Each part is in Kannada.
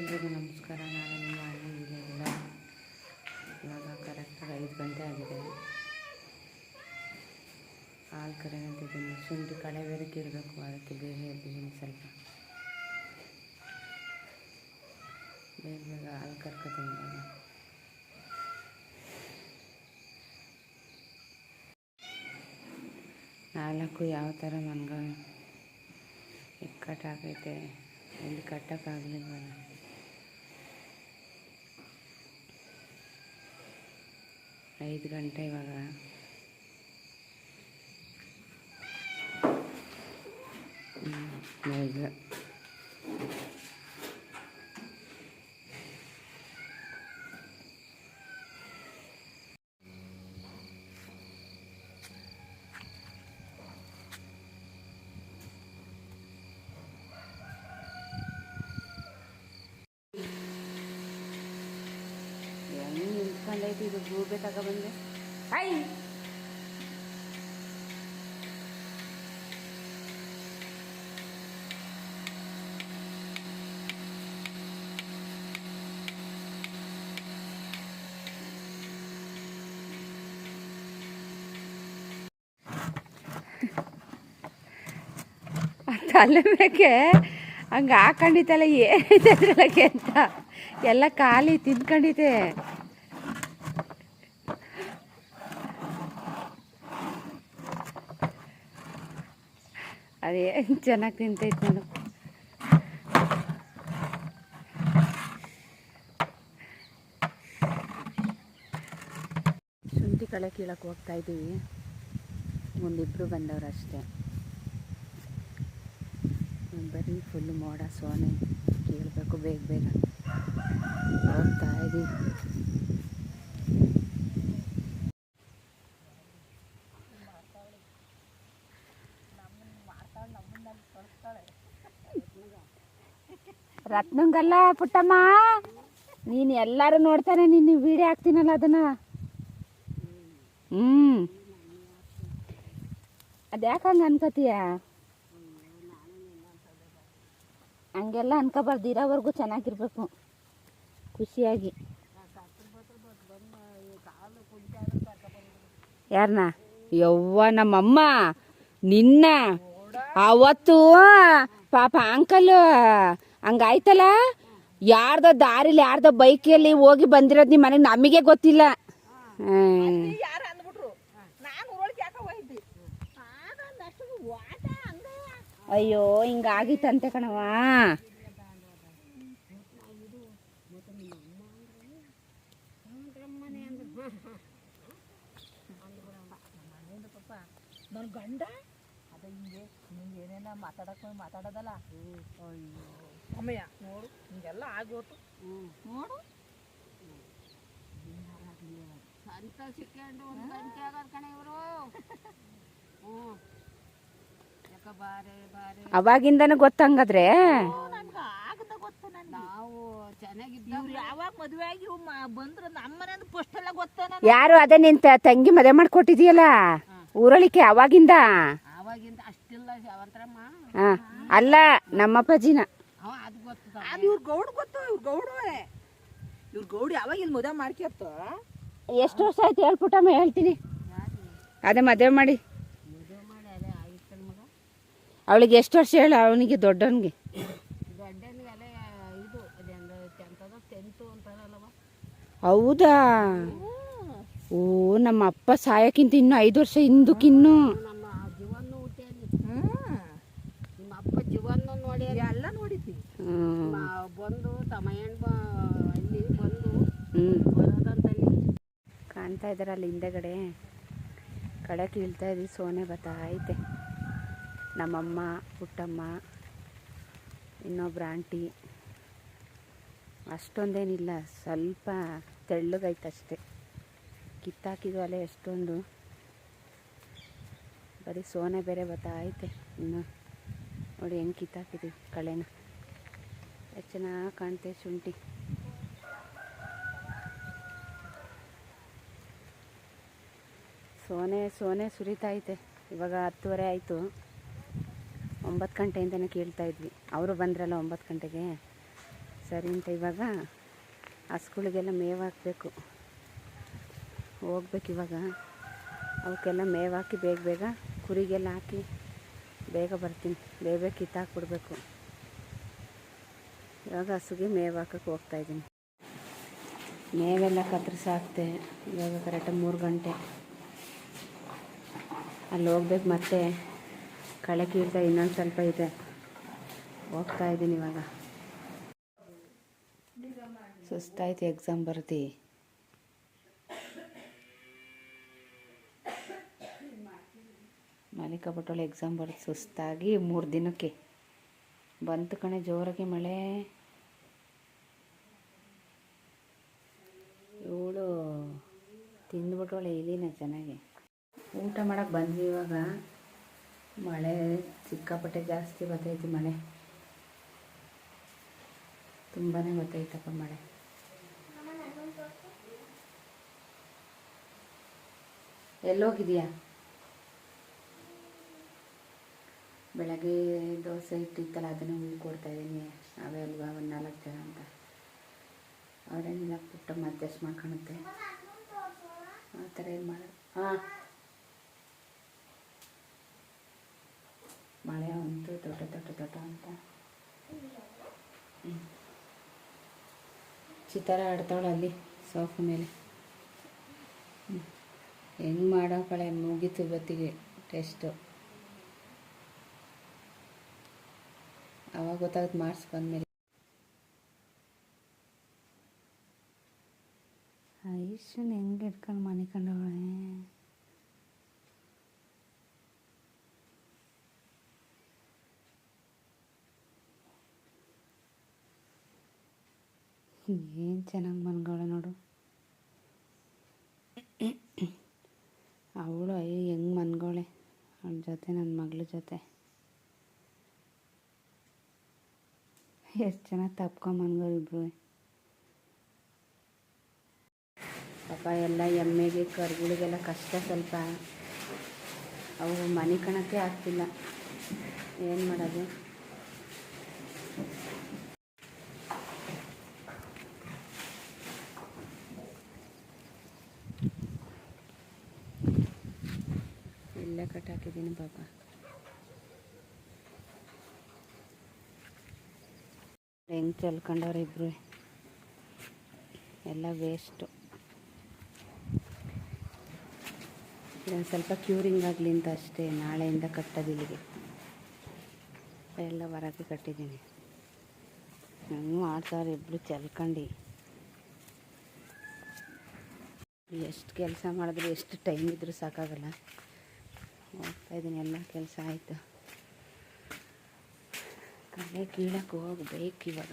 ಎಲ್ರಿಗೂ ನಮಸ್ಕಾರ. ನಾನು ನಿಮ್ಮ ಅಣ್ಣಿದ್ದೀನಿಲ್ಲ ಇವಾಗ ಕರೆಕ್ಟಾಗಿ ಐದು ಗಂಟೆ ಆಗಿದೆ. ಹಾಲು ಕರೆಯಂತಿದ್ದೀನಿ ಶುಂಠಿ ಕಳೆ ಬೇರೆ ಕೀಳಬೇಕು ಅದಕ್ಕೆ ಬೇಗ ಎದ್ದಿದ್ದೀನಿ ಸ್ವಲ್ಪ. ಬೇಗ ಬೇಗ ಹಾಲು ಕರ್ಕೊತೀನಿ ಇವಾಗ ನಾಲ್ಕು ಯಾವ ಥರ ನನಗೆ ಇಕ್ಕಟ್ಟಾಗೈತೆ. ಇಲ್ಲಿ ಕಟ್ಟಕ್ಕಾಗಲಿಲ್ವಲ್ಲ. ಐದು ಗಂಟೆ ಇವಾಗ. ಹ್ಮ್, ಬೇಗ ಹೆಂಗೆ ನಿಂತ್ಕೊಂಡೈತಿ ಇದು ಗೂಬೆ ತಗೊಬಂದೆ ಐ! ತಲೆ ಮೇಕೆ ಹಂಗೆ ಹಾಕೊಂಡಿತ್ತಲ್ಲ ಏನಿದೆ ಅದ್ರೊಳಗೆ ಅಂತ? ಎಲ್ಲ ಖಾಲಿ ತಿನ್ಕೊಂಡಿದೆ ಅದೇನು ಚೆನ್ನಾಗಿ ತಿಂತೈತೆ ನೋಡು. ಶುಂಠಿ ಕಳೆ ಕೀಳಕ್ಕೆ ಹೋಗ್ತಾ ಇದ್ದೀವಿ ಒಂದಿಬ್ಬರು ಬಂದವರು ಅಷ್ಟೇ. ಬರೀ ಫುಲ್ ಮೋಡ, ಸೋನೆ ಕೇಳಬೇಕು, ಬೇಗ ಬೇಗ. ಹೋಗ್ತಾ ಇದ್ದೀವಿ ರತ್ನಂಗಲ್ಲ ಪುಟ್ಟಮ್ಮ. ನೀನು ಎಲ್ಲರೂ ನೋಡ್ತಾನೆ, ನೀನು ವಿಡಿಯೋ ಹಾಕ್ತೀನಲ್ಲ ಅದನ್ನ. ಹ್ಮ್. ಅದ್ಯಾಕೆ ಹಂಗೆ ಅನ್ಕೋತೀಯ? ಹಂಗೆಲ್ಲ ಅನ್ಕೋಬಾರ್ದು, ಇರೋವರೆಗೂ ಚೆನ್ನಾಗಿರ್ಬೇಕು. ಖುಷಿಯಾಗಿ. ಯಾರನ್ನ ಯವ್ವ, ನಮ್ಮಮ್ಮ. ನಿನ್ನ. ಅವತ್ತು, ಪಾಪ ಅಂಕಲ್. ಹಂಗಾಯ್ತಲ್ಲ? ಯಾರ್ದೋ ದಾರಿಲಿ ಯಾರ್ದ ಬೈಕಲ್ಲಿ ಹೋಗಿ ಬಂದಿರೋದು ನಿಮ್ಮ ಮನೆಗೆ ನಮಗೆ ಗೊತ್ತಿಲ್ಲ. ಹ್ಮ್. ಯಾರು ಅಂದ್ಬಿಟ್ರು? ನಾನು ಊರೊಳಗೆ ಯಾಕೆ ಹೋಗಿದ್ದೆ. ಆಗ ಒಂದಷ್ಟು ವಾಟ ಹಂಗೆ ಅಯ್ಯೋ ಹಿಂಗಾಗಿತ್ತಂತೆ ಕಣವ ಗಂಡ? ಅದೇ ಹಿಂಗೆ ನಿಂಗೆ ಏನೇನ ಮಾತಾಡಕ್ಕೆ ಮಾತಾಡೋದಲ್ಲ? ಅಯ್ಯೋ. ಅಮ್ಮಯ್ಯ ನೋಡು ಹಿಂಗೆಲ್ಲ ಆಗೋತು ನೋಡು. ಸಂತ ಸಿಕ್ಕೊಂಡು ಒಂದು ಗಂಟೆ ಆಗದ ಕಣೆ ಇವರು. ಹ್ಞೂ. ಯಾಕ ಬಾರೆ ಬಾರೆ. ಅವಾಗಿಂದನೂ ಗೊತ್ತಂಗಾದ್ರೆ? ನನ್ಗೆ ಆಗದ ಗೊತ್ತು ನನ್ಗೆ. ನಾವು ಚೆನ್ನಾಗಿದ್ದ ಇವ್ರು ಯಾವಾಗ ಮದುವೆ ಆಗಿ ಇವ್ ಮ- ಬಂದ್ರು ನಮ್ಮ ಮನೆಯಿಂದ ಫಸ್ಟ್ ಎಲ್ಲ ಗೊತ್ತ ಯಾರು ಅದೇ ನಿಂತ ತಂಗಿ ಮದುವೆ ಮಾಡ್ಕೊಟ್ಟಿದೀಯಲ್ಲ? ಊರಳಿಕೆ ಅವಾಗಿಂದ? ಆವಾಗಿಂದ ಅಷ್ಟಿಲ್ಲ ಅವಂತರಮ್ಮ ಅಲ್ಲ ನಮ್ಮಪ್ಪಾಜಿನ. ಅದು ಇವ್ರ ಗೌಡ ಗೊತ್ತು ಇವ್ರ ಗೌಡವೇ ಇವ್ರ ಗೌಡಿ ಯಾವಾಗ ಇಲ್ಲಿ ಮದುವೆ ಮಾಡ್ಕ್ಯತ್ತ ಎಷ್ಟು ವರ್ಷ ಆಯ್ತು ಹೇಳ್ಬಿಟ್ಟಮ್ಮ ಹೇಳ್ತೀನಿ. ಅದೇ ಮದುವೆ ಮಾಡಿ. ಮದುವೆ ಮಾಡಿ ಅದೇ ಆಗಿತ್ತಲ್ಲ ಮಗ ಅವಳಿಗೆ ಎಷ್ಟು ವರ್ಷ ಹೇಳ ಅವನಿಗೆ ದೊಡ್ಡವನಿಗೆ. ದೊಡ್ಡನಿಗೆ ಅಲ್ಲೇ ಇದು ಅದೇಂದ ಎಂತದ ಟೆಂತು ಅಂತಾರಲ್ಲವ? ಹೌದಾ? ಓ ನಮ್ಮ ಅಪ್ಪ ಸಾಯಕ್ಕಿಂತ ಇನ್ನು ಐದು ವರ್ಷ ಹಿಂದಕ್ಕಿನ್ನು. ಇದ್ದಾರೆ ಅಲ್ಲಿ ಹಿಂದೆಗಡೆ ಕಡೆ ಕೀಳ್ತಾ ಇದ್ದೀವಿ ಸೋನೆ ಬರ್ತಾ ಐತೆ. ನಮ್ಮಮ್ಮ, ಪುಟ್ಟಮ್ಮ, ಇನ್ನೊಬ್ರು ಆಂಟಿ, ಅಷ್ಟೊಂದೇನಿಲ್ಲ, ಸ್ವಲ್ಪ ತೆಳ್ಳಗೈತೆ ಅಷ್ಟೇ. ಕಿತ್ತಾಕಿದ್ವು ಅಲ್ಲೇ ಎಷ್ಟೊಂದು. ಬರೀ ಸೋನೆ ಬೇರೆ ಬರ್ತಾ ಐತೆ ಇನ್ನು. ನೋಡಿ ಹೆಂಗೆ ಕಿತ್ತಾಕಿದ್ವಿ ಕಳೆನ. ಎಷ್ಟು ಚೆನ್ನಾಗಿ ಕಾಣ್ತೆ ಶುಂಠಿ. ಸೋನೆ ಸೋನೆ ಸುರಿತಾ ಐತೆ ಇವಾಗ ಹತ್ತುವರೆ ಆಯಿತು. ಒಂಬತ್ತು ಗಂಟೆಯಿಂದನೇ ಕೇಳ್ತಾ ಇದ್ವಿ. ಅವರು ಬಂದ್ರಲ್ಲ ಒಂಬತ್ತು ಗಂಟೆಗೆ. ಸರಿ ಅಂತ ಇವಾಗ ಹಸ್ಗಳಿಗೆಲ್ಲ ಮೇವು ಹಾಕಬೇಕು ಹೋಗ್ಬೇಕು ಇವಾಗ. ಅವಕ್ಕೆಲ್ಲ ಮೇವು ಹಾಕಿ ಬೇಗ ಬೇಗ ಕುರಿಗೆಲ್ಲ ಹಾಕಿ ಬೇಗ ಬರ್ತೀನಿ. ಬೇಗ ಬೇಗ ಕಿತ್ತಾಕ್ಬಿಡ್ಬೇಕು. ಇವಾಗ ಹಸುಗೆ ಮೇವು ಹೋಗ್ತಾ ಹೋಗ್ತಾಯಿದ್ದೀನಿ ಮೇವೆಲ್ಲ ಕತ್ತರಿಸಾಕ್ತೆ. ಇವಾಗ ಕರೆಕ್ಟಾಗಿ ಮೂರು ಗಂಟೆ. ಅಲ್ಲಿ ಹೋಗ್ಬೇಕು, ಮತ್ತೆ ಕಳೆ ಕೀಳ್ತಾ ಇನ್ನೊಂದು ಸ್ವಲ್ಪ ಇದೆ. ಹೋಗ್ತಾ ಇದ್ದೀನಿ ಇವಾಗ. ಸುಸ್ತಾಯ್ತು ಎಕ್ಸಾಮ್ ಬರ್ತಿ ಮಾಲಿಕಾ ಬಟ್ಟೋಳೆ ಎಕ್ಸಾಮ್ ಬರೆದು ಸುಸ್ತಾಗಿ ಮೂರು ದಿನಕ್ಕೆ. ಬಂತು ಕಣೆ, ಜೋರಾಗಿ ಮಳೆ. ಇವಳು ತಿಂದ್ಬಿಟ್ಟವಳೆ ಇಲಿನ ಚೆನ್ನಾಗಿ. ಊಟ ಮಾಡೋಕ್ಕೆ ಬಂದ್ವಿ ಇವಾಗ. ಮಳೆ ಸಿಕ್ಕಾಪಟ್ಟೆ ಜಾಸ್ತಿ ಬರ್ತೈತಿ ಮಳೆ. ತುಂಬಾ ಬರ್ತೈತಪ್ಪ ಮಳೆ. ಎಲ್ಲೋಗಿದೆಯಾ? ಬೆಳಗ್ಗೆ ದೋಸೆ ಇಟ್ಟಿತ್ತಲ್ಲ, ಅದನ್ನು ಹೂ ಕೊಡ್ತಾ ಇದ್ದೀನಿ. ಅವೇ ಅಲ್ವಾ ಒಂದು ನಾಲ್ಕು ಜನ ಅಂತ. ಅವರೇನಿಲ್ಲ, ಪುಟ್ಟ ಅಡ್ಜಸ್ಟ್ ಮಾಡ್ಕೊಳುತ್ತೆ. ಆ ಥರ ಏನು ಮಾಡೋದು ಹಾಂ ಮಳೆ ಅಂತೂ ದೊಡ್ಡ ದೊಡ್ಡ ದೊಡ್ಡ ಅಂತ. ಚಿತ್ತಾರ ಆಡ್ತಾಳೆ ಅಲ್ಲಿ ಸೋಫಾ ಮೇಲೆ. ಹೆಂಗೆ ಮಾಡೋ ಕಳೆ ಮುಗೀತು ಇವತ್ತಿಗೆ ಟೆಸ್ಟು. ಅವಾಗ ಗೊತ್ತಾಗುತ್ತೆ ಮಾರ್ಕ್ಸ್ ಬಂದಮೇಲೆ. ಐಶನ್ ಹೆಂಗೆ ಇಟ್ಕೊಂಡು ಮನೆ ಕಂಡವಳೆ? ಏನು ಚೆನ್ನಾಗಿ ಬಂದ್ಗಳ ನೋಡು. ಅವಳು ಅಯ್ಯೋ, ಹೆಂಗೆ ಮನ್ಗೊಳೆ ಅವಳ ಜೊತೆ ನನ್ನ ಮಗಳ ಜೊತೆ. ಎಷ್ಟು ಚೆನ್ನಾಗಿ ತಪ್ಕೊಂಬನ್ಗೋರು ಇಬ್ಬರು ಪಾಪ ಎಲ್ಲ ಎಮ್ಮೆಗೆ, ಕರುಗಳಿಗೆಲ್ಲ ಕಷ್ಟ ಸ್ವಲ್ಪ. ಅವು ಮನೆ ಕಣಕ್ಕೆ ಆಗ್ತಿಲ್ಲ. ಏನು ಮಾಡೋದು? ಇಲ್ಲೇ ಕಟ್ಟಾಕಿದ್ದೀನಿ ಪಾಪ. ಹೆಂಗೆ ಚೆಲ್ಕೊಂಡವ್ರೆ ಇಬ್ರು? ಎಲ್ಲ ವೇಸ್ಟು ಇದೊಂದು ಸ್ವಲ್ಪ ಕ್ಯೂರಿಂಗ್ ಆಗಲಿ ಅಂತ ಅಷ್ಟೇ, ನಾಳೆಯಿಂದ ಕಟ್ಟೋದು ಇಲ್ಲಿಗೆ. ಎಲ್ಲ ಹೊರಗೆ ಕಟ್ಟಿದ್ದೀನಿ. ನಾನು ಮಾಡ್ತಾವ್ರೆ ಇಬ್ಬರು ಚೆಲ್ಕೊಂಡು. ಎಷ್ಟು ಕೆಲಸ ಮಾಡಿದ್ರು, ಎಷ್ಟು ಟೈಮ್ ಇದ್ದರೂ ಸಾಕಾಗಲ್ಲ. ಹೋಗ್ತಾ ಇದ್ದೀನಿ ಎಲ್ಲ ಕೆಲಸ ಆಯಿತು. ಕಲೆ ಕೀಳಕ್ಕೆ ಹೋಗ್ಬೇಕು ಇವಾಗ.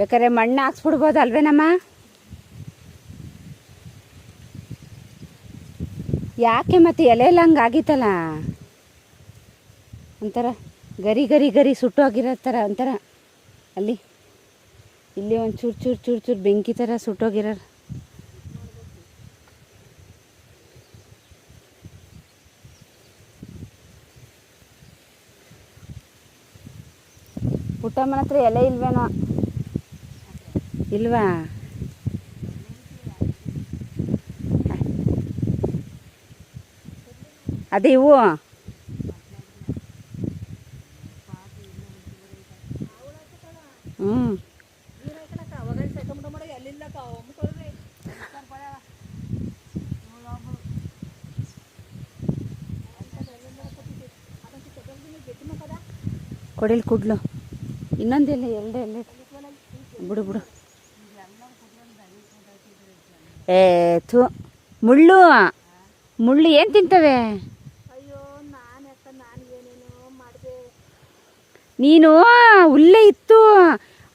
ಬೇಕಾದ್ರೆ ಮಣ್ಣು ಹಾಕ್ಸ್ಬಿಡ್ಬೋದು ಅಲ್ವೇನಮ್ಮ ಯಾಕೆ ಮತ್ತೆ ಎಲೆ ಎಲ್ಲ ಹಂಗೆ ಆಗಿತ್ತಲ್ಲ? ಒಂಥರ ಗರಿ ಗರಿ ಗರಿ ಸುಟ್ಟೋಗಿರೋ ಥರ, ಒಂಥರ. ಅಲ್ಲಿ, ಇಲ್ಲಿ ಒಂದು ಚೂರು ಚೂರು ಚೂರು ಚೂರು ಬೆಂಕಿ ಥರ ಸುಟ್ಟೋಗಿರೋ. ಪುಟ್ಟಮ್ಮನ ಹತ್ರ ಎಲೆ ಇಲ್ವೇನೋ? ಇಲ್ವಾ? ಅದೇ ಇವು. ಹ್ಞೂ ಕೊಡಿಲ್ ಕುಡ್ಲು. ಇನ್ನೊಂದೆಲ್ಲ ಎರಡು ಎಲ್ಲ ಬಿಡು ಬಿಡು. ಏ ಥು ಮುಳ್ಳು. ಮುಳ್ಳು ಏನು ತಿಂತವೆ ಅಯ್ಯೋ ನಾನು ಹುಲ್ಲೇ ಇತ್ತು.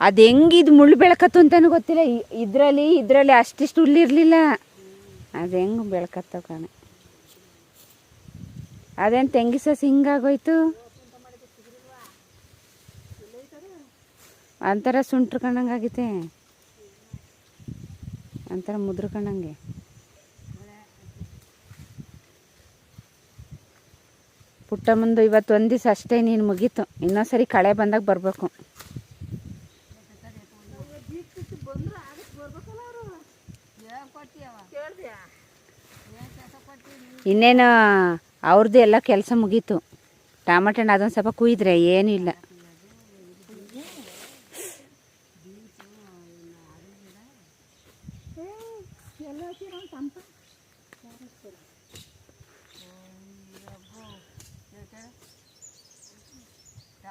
ಅದು ಹೆಂಗೆ ಇದು ಮುಳ್ಳು ಬೆಳಕತ್ತು ಅಂತಲೂ ಗೊತ್ತಿಲ್ಲ. ಇದರಲ್ಲಿ ಇದರಲ್ಲಿ ಅಷ್ಟಿಷ್ಟು ಹುಲ್ಲಿರಲಿಲ್ಲ ಅದು ಹೆಂಗೆ ಬೆಳಕತ್ತೋ ಕಾಣೆ. ಅದೇನು ತೆಂಗಿ ಸಸಿ ಹಿಂಗಾಗೋಯ್ತು? ಒಂಥರ ಸುಂಟ್ರು ಕಣ್ಣಂಗೆ ಆಗೈತೆ ಒಂಥರ ಪುಟ್ಟ ಮುಂದೆ ಇವತ್ತು ಒಂದು ದಿವಸ ಅಷ್ಟೇ ನೀನು ಮುಗೀತು. ಇನ್ನೊಂದ್ಸರಿ ಕಳೆ ಬಂದಾಗ ಬರಬೇಕು. ಇನ್ನೇನು ಅವ್ರದ್ದು ಎಲ್ಲ ಕೆಲಸ ಮುಗೀತು. ಟಮಾಟೆ ಹಣ್ಣು ಅದೊಂದು ಸ್ವಲ್ಪ ಕುಯ್ದ್ರೆ, ಏನೂ ಇಲ್ಲ.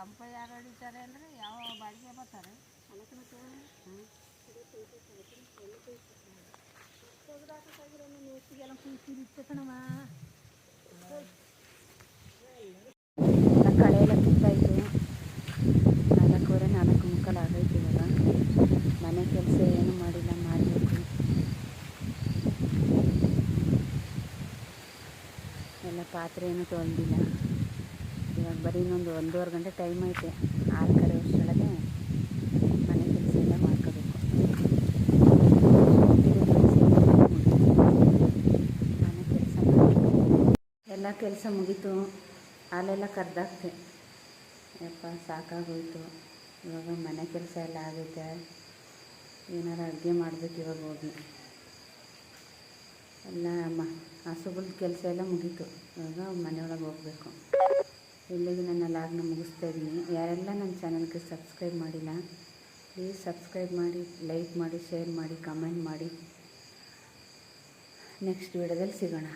ಚಂಪ ಯಾರು ಹೊಡಿತಾರೆ ಅಂದರೆ ಯಾವ ಬಾಡಿಗೆ ಬರ್ತಾರೆ? ಕಳೆ ಎಲ್ಲ ಕಿತ್ತಾಯಿತು ನಾಲ್ಕೂವರೆ ನಾಲ್ಕು ಮುಕ್ಕಾಲು ಆಗೈತೆ ಇವಾಗ. ಮನೆ ಕೆಲಸ ಏನು ಮಾಡಿಲ್ಲ, ಮಾಡಬೇಕು. ಎಲ್ಲ ಪಾತ್ರೆ ಏನು ತೊಳೆದಿಲ್ಲ. ಬರೀ ಇನ್ನೊಂದು ಒಂದೂವರೆ ಗಂಟೆ ಟೈಮ್ ಐತೆ. ಆರು ಕರೆ ಅಷ್ಟೊಳಗೆ ಮನೆ ಕೆಲಸ ಎಲ್ಲ ಮಾಡ್ಕೋಬೇಕು. ಮನೆ ಕೆಲಸ ಎಲ್ಲ ಕೆಲಸ ಮುಗೀತು. ಹಾಲೆಲ್ಲ ಕರೆದಾಕ್ತೆ. ಯಪ್ಪ, ಸಾಕಾಗೋಯ್ತು. ಇವಾಗ ಮನೆ ಕೆಲಸ ಎಲ್ಲ ಆಗೈತೆ. ಏನಾರು ಅಡುಗೆ ಮಾಡಬೇಕು ಇವಾಗ ಹೋಗಿ. ಎಲ್ಲ ಅಮ್ಮ ಹಸುಗಳ ಕೆಲಸ ಎಲ್ಲ ಮುಗೀತು. ಇವಾಗ ಮನೆಯೊಳಗೆ ಹೋಗಬೇಕು. ಇಲ್ಲಿಗೆ ನನ್ನ ಲಾಗ್ನ ಮುಗಿಸ್ತಾ ಇದ್ದೀನಿ. ಯಾರೆಲ್ಲ ನನ್ನ ಚಾನಲ್ಗೆ ಸಬ್ಸ್ಕ್ರೈಬ್ ಮಾಡಿಲ್ಲ ಪ್ಲೀಸ್ ಸಬ್ಸ್ಕ್ರೈಬ್ ಮಾಡಿ ಲೈಕ್ ಮಾಡಿ ಶೇರ್ ಮಾಡಿ ಕಮೆಂಟ್ ಮಾಡಿ. ನೆಕ್ಸ್ಟ್ ವಿಡಿಯೋದಲ್ಲಿ ಸಿಗೋಣ.